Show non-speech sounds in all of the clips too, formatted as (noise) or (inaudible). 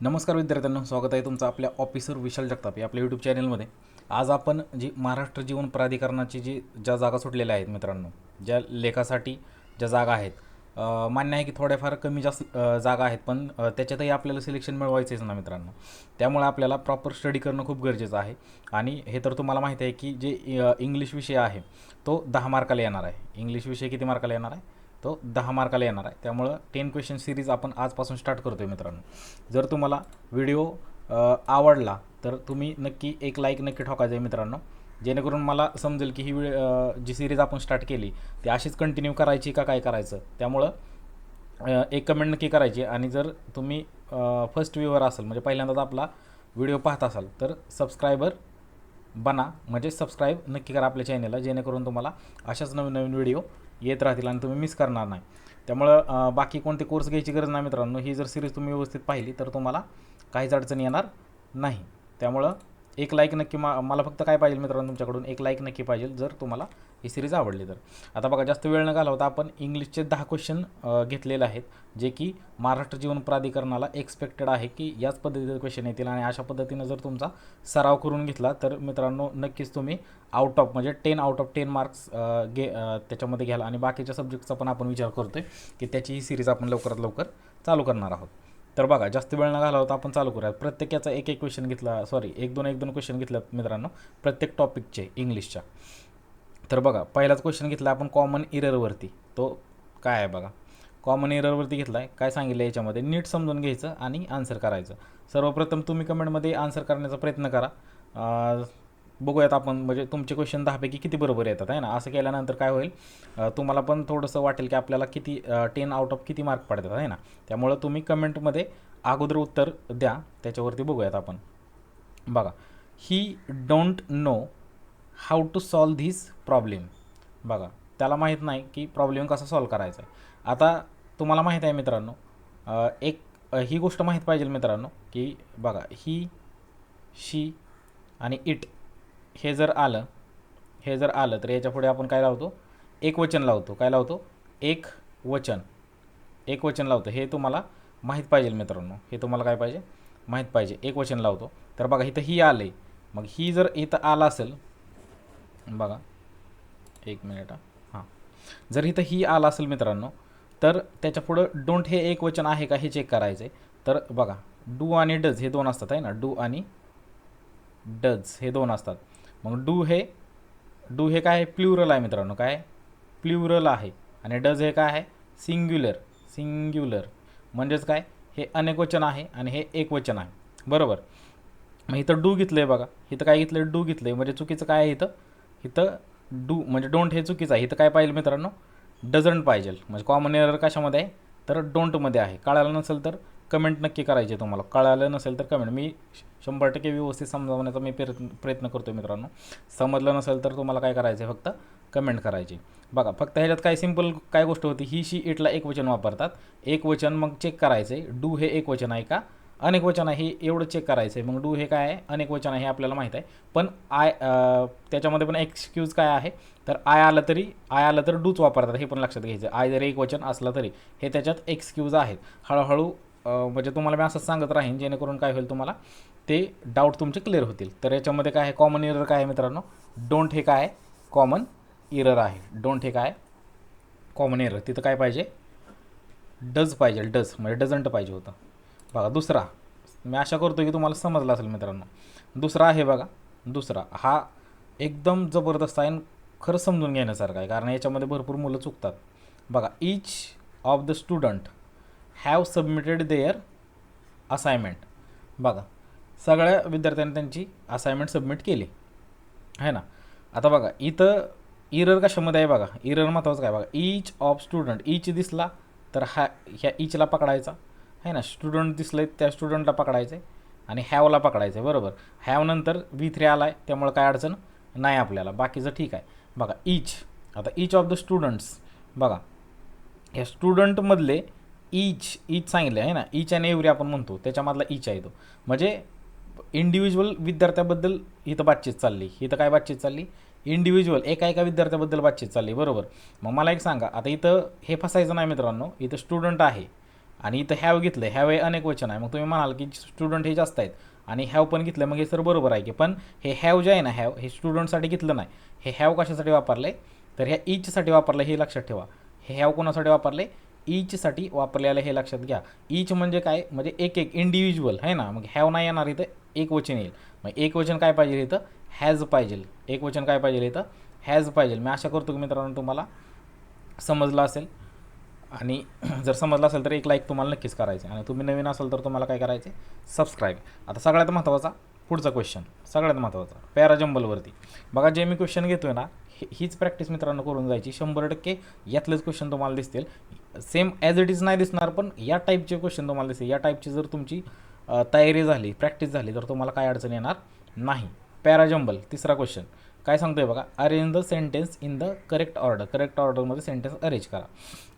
नमस्कार विद्यार्थ्यांनो स्वागत आहे तुमचं आपल्या ऑफिसर विशाल जगताप या आपल्या यूट्यूब चॅनलमध्ये आज आपण जी महाराष्ट्र जीवन प्राधिकरणाची जी ज्या जागा सुटलेल्या आहेत मित्रांनो ज्या लेखासाठी ज्या जागा आहेत मान्य आहे की थोड्याफार कमी जास्त जागा आहेत पण त्याच्यातही आपल्याला सिलेक्शन मिळवायचंच ना मित्रांनो. त्यामुळे आपल्याला प्रॉपर स्टडी करणं खूप गरजेचं आहे. आणि हे तर तुम्हाला माहिती आहे की जे इंग्लिश विषय आहे तो दहा मार्काला येणार आहे. इंग्लिश विषय किती मार्काला येणार आहे? तो दहा मार्काला येणार आहे. त्यामुळं टेन क्वेश्चन सिरीज आपण आजपासून स्टार्ट करतो आहे मित्रांनो. जर तुम्हाला व्हिडिओ आवडला तर तुम्ही नक्की एक लाईक नक्की ठोकायचं आहे मित्रांनो. जेणेकरून मला समजेल की ही वि जी सिरीज आपण स्टार्ट केली ती अशीच कंटिन्यू करायची का काय करायचं? त्यामुळं एक कमेंट नक्की करायची. आणि जर तुम्ही फर्स्ट व्ह्यूवर असाल म्हणजे पहिल्यांदाच आपला व्हिडिओ पाहत असाल तर सबस्क्रायबर बना. म्हणजे सबस्क्राईब नक्की करा आपल्या चॅनलला जेणेकरून तुम्हाला अशाच नवीन नवीन व्हिडिओ येत राहतील आणि तुम्ही मिस करणार नाही. त्यामुळं बाकी कोणते कोर्स घ्यायची गरज नाही मित्रांनो. ही जर सिरीज तुम्ही व्यवस्थित पाहिली तर तुम्हाला काहीच अडचण येणार नाही. त्यामुळं एक लाईक नक्की मा मला फक्त काय पाहिजे मित्रांनो तुमच्याकडून? एक लाईक नक्की पाहिजे जर तुम्हाला ही सिरीज आवडली तर. आता बघा जास्त वेळ न घालवता आपण इंग्लिशचे दहा क्वेश्चन घेतलेले आहेत जे की महाराष्ट्र जीवन प्राधिकरणाला एक्सपेक्टेड आहे की याच पद्धतीचे क्वेश्चन येतील आणि अशा पद्धतीनं जर तुमचा सराव करून घेतला तर मित्रांनो नक्कीच तुम्ही आउट ऑफ म्हणजे ten out of ten marks घे त्याच्यामध्ये घ्याल. आणि बाकीच्या सब्जेक्टचा पण आपण विचार करतोय की त्याची ही सिरीज आपण लवकरात लवकर चालू करणार आहोत. तर बघा जास्त वेळ न घालवता आपण चालू करूया. प्रत्येकाचा एक एक क्वेश्चन घेतला सॉरी एक दोन एक दोन क्वेश्चन घेतल्यात मित्रांनो प्रत्येक टॉपिकचे इंग्लिशच्या तर बघा पहिलाच क्वेश्चन घेतला आपण कॉमन इररवरती तो काय आहे बघा? कॉमन इररवरती घेतला आहे काय सांगितलं याच्यामध्ये? नीट समजून घ्यायचं आणि आन्सर करायचं. सर्वप्रथम तुम्ही कमेंटमध्ये आन्सर करण्याचा प्रयत्न करा. बघूयात आपण म्हणजे तुमचे क्वेश्चन दहापैकी किती बरोबर येतात आहे ना? असं केल्यानंतर काय होईल? तुम्हाला पण थोडंसं वाटेल की आपल्याला किती टेन आउट ऑफ किती मार्क पडतात आहे ना? त्यामुळं तुम्ही कमेंटमध्ये अगोदर उत्तर द्या. त्याच्यावरती बघूयात आपण. बघा he don't know how to solve this problem. बघा त्याला माहीत नाही की प्रॉब्लेम कसा सॉल्व करायचा आहे. आता तुम्हाला माहीत आहे मित्रांनो एक ही गोष्ट माहीत पाहिजे मित्रांनो की बघा ही शी आणि इट हे जर आलं हे जर आलं तर याच्यापुढे आपण काय लावतो? एक वचन लावतो. काय लावतो? एक वचन. एक वचन लावतो. हे तुम्हाला माहीत पाहिजे मित्रांनो. हे तुम्हाला काय पाहिजे? माहीत पाहिजे. एक वचन लावतो. तर बघा इथं ही आलं आहे मग ही जर इथं आलं असेल बघा. एक मिनिट हां. जर इथं ही आलं असेल मित्रांनो तर त्याच्या पुढं डोंट हे एक वचन आहे का हे चेक करायचं आहे तर बघा डू आणि डज हे दोन असतात आहे ना? डू आणि डज हे दोन असतात. मग डू हे डू हे काय? आहे प्ल्युरल आहे मित्रांनो काय? प्ल्युरल आहे. आणि डज हे काय? आहे सिंग्युलर सिंग्युलर म्हणजेच काय? हे अनेक वचन आहे आणि हे एक वचन आहे. बरोबर. मग इथं डू घेतलं आहे बघा. इथं काय घेतलं आहे डू घेतलं आहे म्हणजे चुकीचं काय आहे इथं? इथं डू म्हणजे डोंट हे चुकीचं आहे. इथं काय पाहिजे मित्रांनो? डझंट पाहिजे. म्हणजे कॉमन एरर कशामध्ये आहे? तर डोंटमध्ये आहे. कळालं नसेल तर कमेंट नक्की करायचे तुम्हाला. कळालं नसेल तर कमेंट मी शंभर टक्के व्यवस्थित समजावण्याचा मी प्रयत्न प्रयत्न करतो मित्रांनो. समजलं नसेल तर तुम्हाला काय करायचं आहे फक्त कमेंट करायची. बघा फक्त ह्याच्यात काय सिंपल काय गोष्ट होती? ही शी इटला एक वचन वापरतात. एक वचन मग चेक करायचं आहे डू हे एक वचन आहे का? अनेक वचन आहे हे एवढं चेक करायचं आहे मग डू हे काय आहे? अनेक वचन आहे हे आपल्याला माहीत आहे. पण आय त्याच्यामध्ये पण एक्सक्यूज काय आहे? तर आय आलं तरी आय आलं तर डूच वापरतात. हे पण लक्षात घ्यायचं आय जरी एक वचन असलं तरी हे त्याच्यात एक्सक्यूज आहेत. हळूहळू म्हणजे तुम्हाला मी असंच सांगत राहीन जेणेकरून काय होईल तुम्हाला? ते डाऊट तुमचे क्लिअर होतील. तर याच्यामध्ये काय आहे? कॉमन इरर काय आहे मित्रांनो? डोंट हे काय आहे? कॉमन इरर आहे. डोंट हे काय कॉमन इरर तिथं काय पाहिजे? डज पाहिजे. डज म्हणजे डझंट पाहिजे होतं. बघा दुसरा. मी आशा करतो की तुम्हाला समजलं असेल मित्रांनो. दुसरा आहे बघा दुसरा. हा एकदम जबरदस्त आहे आणि खरं समजून घेण्यासारखा आहे कारण याच्यामध्ये भरपूर मुलं चुकतात. बघा each of the student have submitted their assignment बघा सगळ्या विद्यार्थ्यांनी त्यांची असाइनमेंट सबमिट केली. आहे ना? आता बघा इथं इरर कशामध्ये आहे बघा? इरर महत्त्वाचं काय? बघा इच ऑफ स्टुडंट इच दिसला तर हा ह्या इचला पकडायचा. आहे ना स्टुडंट दिसलं त्या स्टुडंटला पकडायचं आहे आणि हॅवला पकडायचं आहे बरोबर. हॅव नंतर व्ही थ्री आला आहे त्यामुळे काय अडचण नाही आपल्याला. बाकीचं ठीक आहे. बघा इच आता इच ऑफ द स्टुडंट्स बघा. या स्टुडंटमधले इच इच सांगितलं आहे ना. इच अँड एव्हरी आपण म्हणतो त्याच्यामधला इच आहे तो. म्हणजे इंडिव्हिज्युअल विद्यार्थ्याबद्दल इथं बातचीत चालली. इथं काय बातचीत चालली? इंडिव्हिज्युअल एका एका विद्यार्थ्याबद्दल बातचीत चालली बरोबर. मग मला एक सांगा आता इथं हे फसायचं नाही मित्रांनो इथं स्टुडंट आहे. आणि इथं हॅव घेतलं हॅव हे अनेक वचन आहे. मग तुम्ही म्हणाल की स्टुडंट हे जास्त आहेत. आणि हॅव पण घेतलं मग हे सर बरोबर आहे की पण हे हॅव जे आहे ना हॅव हे स्टुडंटसाठी घेतलं नाही. हे हॅव कशासाठी वापरलं आहे तर ह्या ईचसाठी वापरलं हे लक्षात ठेवा. हे हॅव कोणासाठी वापरले ईचसाठी वापरलेलं हे लक्षात घ्या. ईच म्हणजे काय? म्हणजे एक एक इंडिव्हिज्युअल आहे ना? मग हॅव नाही येणार इथं एक वचन येईल. मग एक वचन काय पाहिजे इथं? हॅज पाहिजे. एक वचन काय पाहिजे इथं? हॅज पाहिजे. मी आशा करतो की मित्रांनो तुम्हाला समजलं असेल. आणि (clears throat) जर समजलं असेल तर एक लाईक तुम्हाला नक्कीच करायचं. आहे आणि तुम्ही नवीन असाल तर तुम्हाला काय करायचे? सबस्क्राईब आता सगळ्यात महत्त्वाचा पुढचा क्वेश्चन सगळ्यात महत्त्वाचा पॅराजंबलवरती बघा जे मी क्वेश्चन घेतो आहे ना हीच प्रॅक्टिस मित्रांनो करून जायची. शंभर टक्के यातलेच क्वेश्चन तुम्हाला दिसतील. सेम ॲज इट इज नाही दिसणार पण या टाईपचे क्वेश्चन तुम्हाला दिसतील या टाईपची जर तुमची तयारी झाली प्रॅक्टिस झाली तर तुम्हाला काय अडचण येणार नाही. पॅराजंबल तिसरा क्वेश्चन काय सांगतोय बघा arrange the sentence in the correct order correct ऑर्डरमध्ये सेंटेन्स अरेंज करा.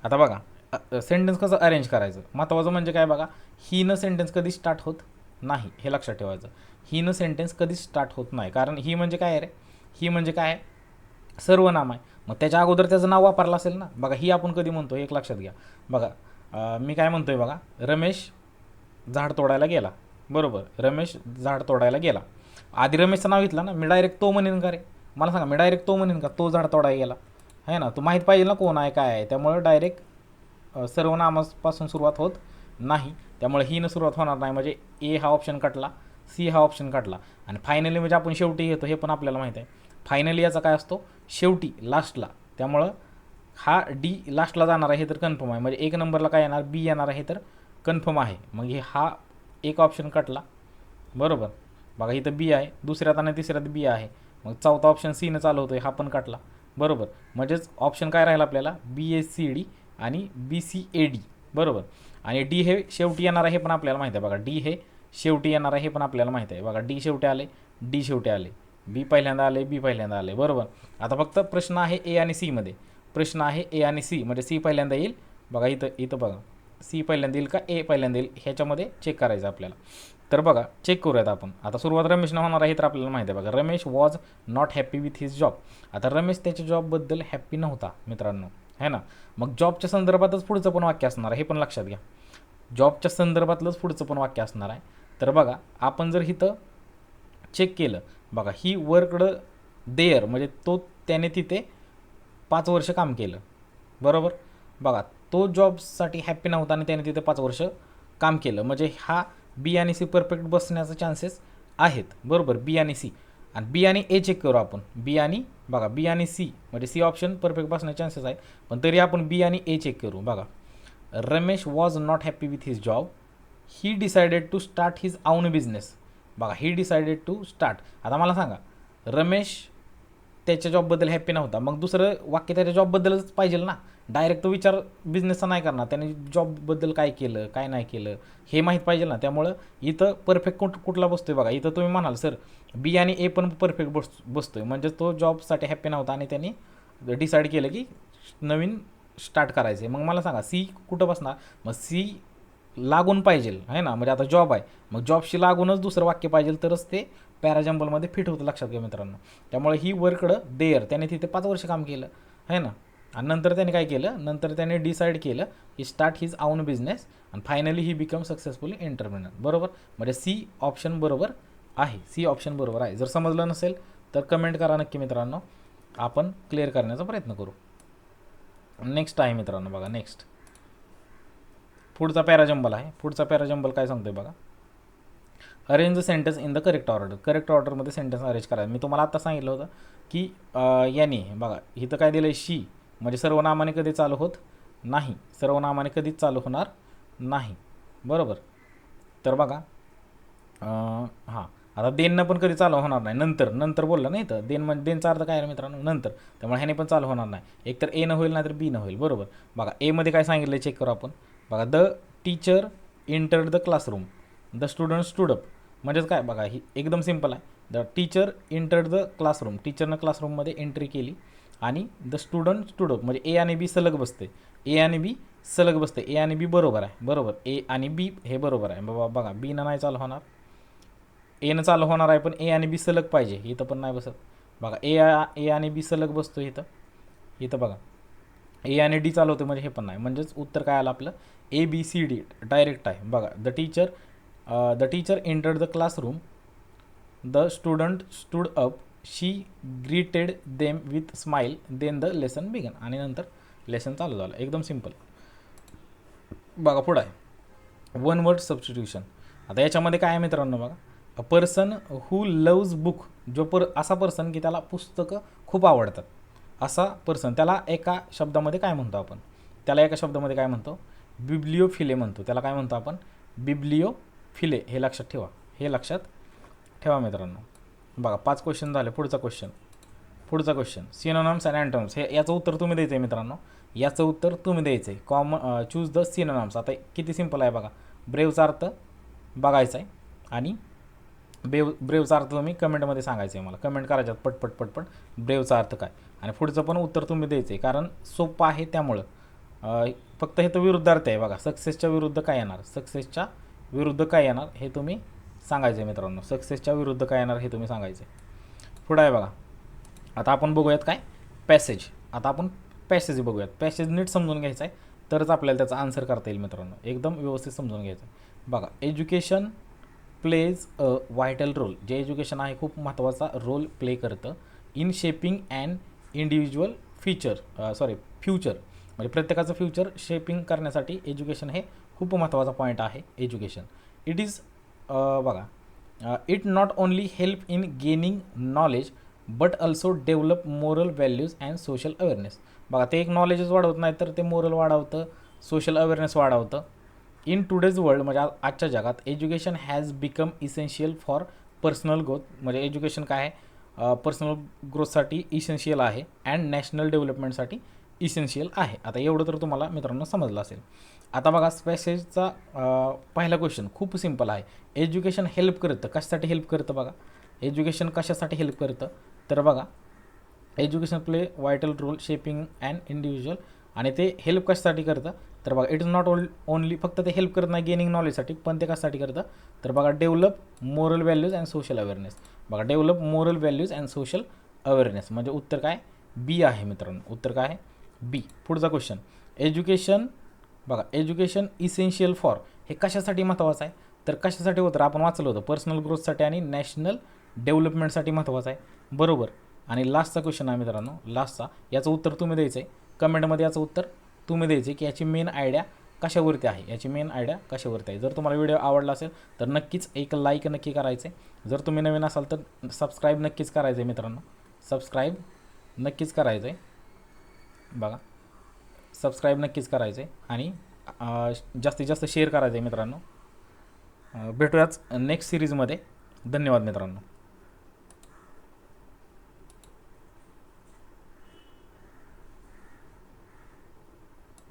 आता बघा सेंटेन्स कसं अरेंज करायचं? महत्त्वाचं म्हणजे काय बघा ही न सेंटेन्स कधी स्टार्ट होत नाही हे लक्षात ठेवायचं. ही न सेंटेन्स कधी स्टार्ट होत नाही. कारण ही म्हणजे काय आहे रे? ही म्हणजे काय आहे? सर्वनाम आहे. मग त्याच्या अगोदर त्याचं नाव वापरलं असेल ना? बघा ही आपण कधी म्हणतो एक लक्षात घ्या. बघा मी काय म्हणतोय बघा रमेश झाड तोडायला गेला. बरोबर रमेश झाड तोडायला गेला. आधी रमेशचं नाव घेतलं ना? मी डायरेक्ट तो म्हणेन का रे? मला सांगा मी डायरेक्ट तो म्हणेन का तो झाड तोडायला गेला आहे ना? तो माहीत पाहिजे ना कोण आहे काय आहे. त्यामुळे डायरेक्ट सर्वनामापासून सुरुवात होत नाही. त्यामुळे ही न सुरुवात होणार नाही. म्हणजे ए हा ऑप्शन कटला सी हा ऑप्शन कटला आणि फायनली म्हणजे आपण शेवटी येतो हे पण आपल्याला माहीत आहे. फायनली याचा काय असतो? शेवटी लास्टला त्यामुळं हा डी लास्टला जाणार आहे हे तर कन्फर्म आहे. म्हणजे एक नंबरला काय येणार? बी येणार आहे तर कन्फर्म आहे. मग हे हा एक ऑप्शन कटला बरोबर. बघा इथं बी आहे. दुसऱ्यात आणि तिसऱ्यात बी आहे. मग चौथा ऑप्शन सीनं चालू होतो हा पण काटला. बरोबर. म्हणजेच ऑप्शन काय राहील आपल्याला? बी एस सी डी आणि बी सी ए डी बरोबर. आणि डी हे शेवटी येणार आहे हे पण आपल्याला माहिती आहे बघा. डी हे शेवटी येणार आहे हे पण आपल्याला माहिती आहे बघा. डी शेवटी आले डी शेवटी आले. बी पहिल्यांदा आले बी पहिल्यांदा आले. बरोबर. आता फक्त प्रश्न आहे ए आणि सीमध्ये प्रश्न आहे ए आणि सी म्हणजे सी पहिल्यांदा येईल. बघा इथं इथं बघा. सी पहिल्यांदा येईल का? ए पहिल्यांदा येईल. ह्याच्यामध्ये चेक करायचं आपल्याला. तर बघा चेक करूयात आपण. आता सुरुवात रमेशनं होणार आहे तर आपल्याला माहिती आहे बघा. Ramesh was not happy with his job आता रमेश त्याच्या जॉबबद्दल हॅप्पी नव्हता मित्रांनो. है ना? मग जॉबच्या संदर्भातच पुढचं पण वाक्य असणार आहे हे पण लक्षात घ्या. जॉबच्या संदर्भातलंच पुढचं पण वाक्य असणार आहे. तर बघा आपण जर इथं चेक केलं बघा ही वर्कड देअर म्हणजे तो त्याने तिथे पाच वर्ष काम केलं. बरोबर? बघा तो जॉबसाठी हॅप्पी नव्हता आणि त्याने तिथे पाच वर्ष काम केलं. म्हणजे हा बी आणि सी परफेक्ट बसण्याचा चान्सेस आहेत. बरोबर बी आणि सी. आणि बी आणि ए चेक करू आपण. बी आणि बघा बी आणि सी म्हणजे सी ऑप्शन परफेक्ट बसण्याचे चान्सेस आहेत. पण तरी आपण बी आणि ए चेक करू बघा. Ramesh was not happy with his job he decided to start his own business बघा ही डिसाइडेड टू स्टार्ट आता मला सांगा रमेश त्याच्या जॉबबद्दल हॅप्पी नव्हता. मग दुसरं वाक्य त्याच्या जॉबबद्दलच पाहिजे ना? डायरेक्ट तो विचार बिझनेसचा नाही करणार. त्याने जॉबबद्दल काय केलं काय नाही केलं हे माहीत पाहिजे ना. त्यामुळं इथं परफेक्ट कुठ कुठला बसतोय बघा. इथं तुम्ही म्हणाल सर बी आणि ए पण परफेक्ट बस बसतोय. म्हणजे तो जॉबसाठी हॅप्पी नव्हता आणि त्यांनी डिसाईड केलं की नवीन स्टार्ट करायचं आहे मग मला सांगा सी कुठं बसणार? मग सी लागून पाहिजे आहे ना? म्हणजे आता जॉब आहे. मग जॉबशी लागूनच दुसरं वाक्य पाहिजे तरच ते पॅराजम्बलमध्ये फिट होतं लक्षात घ्या मित्रांनो. त्यामुळे ही वर्कडं देअर त्याने तिथे पाच वर्ष काम केलं आहे ना? आणि नंतर त्याने काय केलं? नंतर त्याने डिसाईड केलं की स्टार्ट हिज आउन बिझनेस आणि finally he become successfully entrepreneur बरोबर? म्हणजे सी ऑप्शन बरोबर आहे. सी ऑप्शन बरोबर आहे. जर समजलं नसेल तर कमेंट करा नक्की मित्रांनो. आपण क्लिअर करण्याचा प्रयत्न करू. नेक्स्ट आहे मित्रांनो बघा नेक्स्ट पुढचा पॅराजंबल आहे. पुढचा पॅराजंबल काय सांगतोय बघा? Arrange the sentence in the correct order correct ऑर्डरमध्ये सेंटेन्स अरेंज करायचं मी तुम्हाला आता सांगितलं होतं की याने बघा इथं काय दिलं आहे शी म्हणजे सर्वनामाने कधी चालू होत नाही. सर्वनामाने कधीच चालू होणार नाही. बरोबर? तर बघा हां. आता देणं पण कधी चालू होणार नाही. नंतर नंतर बोललं नाही तर देन म्हणजे देनचा अर्थ काय आहे मित्रांनो? नंतर. त्यामुळे ह्याने पण चालू होणार नाही. एकतर ए न होईल नाही तर बी न होईल. बरोबर? बघा एमध्ये काय सांगितलं चेक करू आपण. बघा the teacher entered the classroom the student stood up म्हणजेच काय? बघा ही एकदम सिंपल आहे. The teacher entered the classroom टीचरनं क्लासरूममध्ये एंट्री केली. आणि द स्टुडंट स्टुडप म्हणजे ए आणि बी सलग बसते. ए आणि बी सलग बसते. ए आणि बी बरोबर आहे. बरोबर. ए आणि बी हे बरोबर आहे. बाबा बघा बीनं नाही चालू होणार. एनं चालू होणार आहे पण ए आणि बी सलग पाहिजे. इथं पण नाही बसत. बघा ए ए आणि बी सलग बसतो इथं. इथं बघा. ए आणि डी चालू होते म्हणजे हे पण नाही. म्हणजेच उत्तर काय आलं आपलं? A B C D direct आहे. बघा the teacher the teacher enter the classroom the student stood up she greeted them with smile then the lesson began आणि नंतर लेसन चालू झालं. एकदम सिंपल बघा पुढं आहे. वन वर्ड सबस्टिट्यूशन आता याच्यामध्ये काय आहे मित्रांनो बघा? A person who loves book जो पर असा पर्सन की त्याला पुस्तकं खूप आवडतात. असा पर्सन त्याला एका शब्दामध्ये काय म्हणतो आपण? त्याला एका शब्दामध्ये काय म्हणतो? बिब्लिओ फिले म्हणतो. त्याला काय म्हणतो आपण? बिब्लिओ फिले हे लक्षात ठेवा. हे लक्षात ठेवा मित्रांनो. बघा पाच क्वेश्चन झाले. पुढचा क्वेश्चन पुढचा क्वेश्चन सिनोनॉम्स अँड अँटम्स हे याचं उत्तर तुम्ही द्यायचं आहे मित्रांनो. याचं उत्तर तुम्ही द्यायचं आहे कॉमन चूज द सिनोनॉम्स आता किती सिंपल आहे बघा. ब्रेवचा अर्थ बघायचा आहे आणि ब्रेव ब्रेवचा अर्थ तुम्ही कमेंटमध्ये सांगायचं आहे मला. कमेंट करायच्यात पटपट पटपट ब्रेवचा अर्थ काय? आणि पुढचं पण उत्तर तुम्ही द्यायचं आहे कारण सोपं आहे त्यामुळं. फक्त हे तर विरुद्धार्थ आहे बघा. सक्सेसच्या विरुद्ध काय येणार? सक्सेसच्या विरुद्ध काय येणार? हे तुम्ही सांगायचं आहे मित्रांनो. सक्सेसच्या विरुद्ध काय येणार हे तुम्ही सांगायचं आहे पुढं आहे बघा. आता आपण बघूयात काय? पॅसेज आता आपण पॅसेज बघूयात. पॅसेज नीट समजून घ्यायचं आहे तरच आपल्याला त्याचा आन्सर करता येईल मित्रांनो. एकदम व्यवस्थित समजून घ्यायचं आहे बघा education plays a vital role जे एज्युकेशन आहे खूप महत्त्वाचा रोल प्ले करतं in shaping and individual feature sorry future म्हणजे प्रत्येकाचं फ्युचर शेपिंग करण्यासाठी एज्युकेशन हे खूप महत्त्वाचा पॉईंट आहे एज्युकेशन इट इज बघा. It not only help in gaining knowledge but also develop moral values and social awareness बघा ते एक नॉलेजच वाढवत नाही तर ते मोरल वाढवतं सोशल अवेअरनेस वाढवतं. इन टुडेज वर्ल्ड म्हणजे आजच्या जगात education has become essential for personal growth म्हणजे एज्युकेशन काय आहे? पर्सनल ग्रोथसाठी इसेन्शियल आहे अँड नॅशनल डेव्हलपमेंटसाठी इसेन्शियल आहे. आता एवढं तर तुम्हाला मित्रांनो समजलं असेल. आता बघा स्पेसेजचा पहिला क्वेश्चन खूप सिंपल आहे. एज्युकेशन हेल्प करतं. कशासाठी हेल्प करतं बघा? एज्युकेशन कशासाठी हेल्प करतं? तर बघा education play vital role shaping and individual आणि ते हेल्प कशासाठी करतं? तर बघा इट इज नॉट ओल ओनली फक्त ते हेल्प करत नाही गेनिंग नॉलेजसाठी पण ते कशासाठी करतं? तर बघा develop moral values and social awareness बघा develop moral values and social awareness म्हणजे उत्तर काय? बी आहे मित्रांनो. उत्तर काय आहे? बी पुढचा क्वेश्चन एज्युकेशन बघा एज्युकेशन इसेन्शियल फॉर हे कशासाठी महत्त्वाचं आहे? तर कशासाठी होतं? आपण वाचलं होतं पर्सनल ग्रोथसाठी आणि नॅशनल डेव्हलपमेंटसाठी महत्त्वाचं आहे. बरोबर? आणि लास्टचा क्वेश्चन आहे मित्रांनो लास्टचा याचं उत्तर तुम्ही द्यायचं आहे कमेंटमध्ये याचं उत्तर तुम्ही द्यायचं आहे की याची मेन आयडिया कशावरती आहे? याची मेन आयडिया कशावरती आहे? जर तुम्हाला व्हिडिओ आवडला असेल तर नक्कीच एक लाईक नक्की करायचं आहे जर तुम्ही नवीन असाल तर सबस्क्राईब नक्कीच करायचं आहे मित्रांनो. सबस्क्राईब नक्कीच करायचं आहे बघा. सबस्क्राईब नक्कीच करायचं आहे आणि जास्तीत जास्त शेअर करायचं आहे मित्रांनो भेटूयाच नेक्स्ट सिरीजमध्ये धन्यवाद मित्रांनो.